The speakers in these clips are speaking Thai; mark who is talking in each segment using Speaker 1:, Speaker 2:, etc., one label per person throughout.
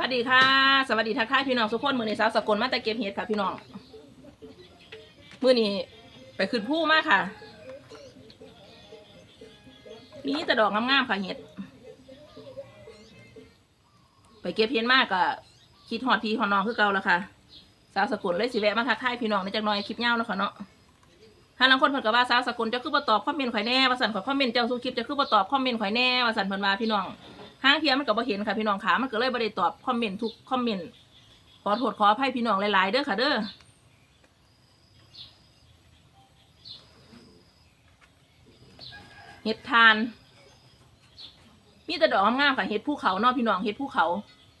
Speaker 1: วัสดีค่ะ สวัสดีทักทายพี่น้องทุกคนมือในสาวสกลมาแต่เก็บเห็ดค่ะพี่น้องมือนี้ไปขึ้นผู้มากค่ะ มีแต่ดอกงามๆค่ะเห็ด ไปเก็บเห็ดมากก็คิดหอดพี่หอดน้องคือเก่าแล้วค่ะ สาวสกลเลยสิแวะมาทักทายพี่น้องในจักหน่อยคลิปเงาแล้วค่ะเนาะถ้าลังคนเพิ่นก็ว่าสาวสกลจะคือบ่ตอบคอมเมนต์ข่อยแน่ว่าสั่นข่อยคอมเมนต์เจ้าสู้คลิปจะคือบ่ตอบคอมเมนต์ข่อยแน่ว่าสั่นเพิ่นว่าพี่น้อง ห้างเทียมมันก็บ่เห็นค่ะพี่น้องขามันก็เลยบ่ได้ตอบคอมเมนต์ทุกคอมเมนต์ขอโทษขออภัยพี่น้องหลายๆเด้อค่ะเด้อเห็ดทาน มีแต่ดอกงามๆค่ะเห็ดภูเขานาะพี่น้องเห็ดภูเขา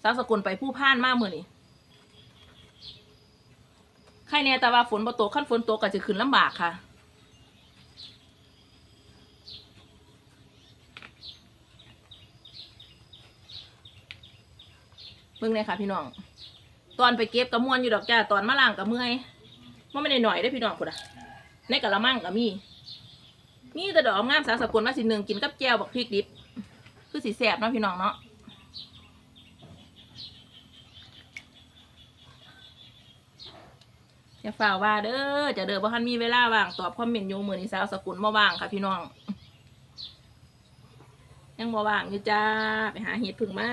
Speaker 1: สาวสกุลไปผู้พ่านมากมือนี่ใครแน่แต่ว่าฝนบ่ตกขั้นฝนตกก็จะขึ้นลำบากค่ะ เบิ่งเลยค่ะ พี่น้อง ตอนไปเก็บกระมวนอยู่ดอกจ้าตอนมาล่างกระเมื่อยมันไม่ได้หน่อยได้พี่น้องคุณอะในกะละมังก็มีมีแต่ดอกงามสาสกุลมาสิหนึ่งกินกับแจ่วบักพริกดิบ คือสีแสบเนาะพี่น้องเนาะอย่าฝ่าว่าเด้อจะเด้อบ่ทันมีเวลาว่างตอบคอมเมนต์อยู่มือนี้สาวสกุลบ่ว่างค่ะพี่น้อง ยังบ่ว่างอยู่จ้า ไปหาเห็ดพึ่งมา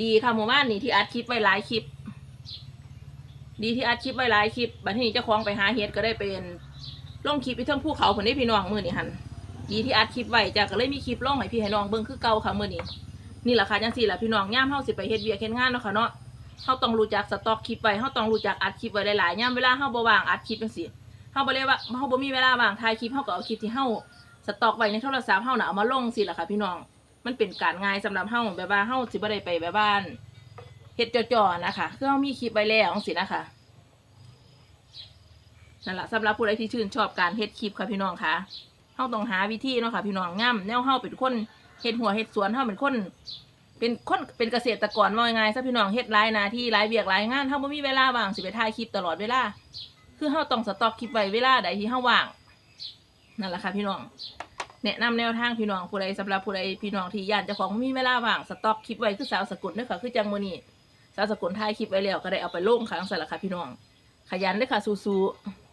Speaker 1: ดีค่ะหมู่บ้านนี่ที่อัดคลิปไว้หลายคลิป ดีที่อัดคลิปไว้หลายคลิปบัดนี้เจ้าของไปหาเห็ดก็ได้เป็นลงคลิปไปทั้งภูเขาผลได้พี่น้องมือนี่หันดีที่อัดคลิปไว้จ้ะก็เลยมีคลิปล่องให้พี่ให้น้องเบิ่งคือเก่าค่ะมือนี้นี่แหละค่ะจังสี่แหละพี่น้องย่ามเฮาสิไปเฮ็ดเวียกเฮ็ดงานเนาะค่ะเนาะเฮาต้องรู้จักสต็อกคลิปไว้เฮาต้องรู้จักอัดคลิปไว้หลายๆย่ามเวลาเฮาบ่ว่างอัดคลิปจังซี่เฮาบ่เลยว่าเฮาบ่มีเวลาว่างถ่ายคลิปเฮาก็เอาคลิปที่เฮาสต็อกไว้ในโทรศัพท์เฮาน่ะเอามาลงสิล่ะค่ะพี่น้อง มันเป็นการง่ายสำหรับเฮาแบบว่าเฮาสิบ่ได้ไปแบบบ้านเฮ็ดจ่อๆนะคะคือเรามีคลิปไว้แล้วจังซี่นะคะนั่นแหละสำหรับผู้ใดที่ชื่นชอบการเฮ็ดคลิปค่ะพี่น้องค่ะเฮาต้องหาวิธีเนาะค่ะพี่น้องง่ำแนวเฮาเป็นคนเฮ็ดหัวเฮ็ดสวนเฮาเป็นคนเป็นคนเป็นเกษตรกรว่ายังไงซะพี่น้องเฮ็ดหลายนาที่หลายเวียกหลายงานเฮาบ่มีเวลาว่างสิไปถ่ายคลิปตลอดเวลา คือเฮาต้องสต็อกคลิปไว้เวลาใดที่เฮาว่างนั่นแหละค่ะพี่น้อง แนะนำแนวทางพี่น้องผู้ใดสำหรับผู้ใดพี่น้องที่ย่านเจ้าของมีเวลาว่างสต็อกคลิปไว้คือสาวสกุลนี่ค่ะคือจังโมนี่สาวสกุลถ่ายคลิปไว้แล้วก็ได้เอาไปลงค่ะทั้งสารค่ะพี่น้อง ขยันเด้วยค่ะสู้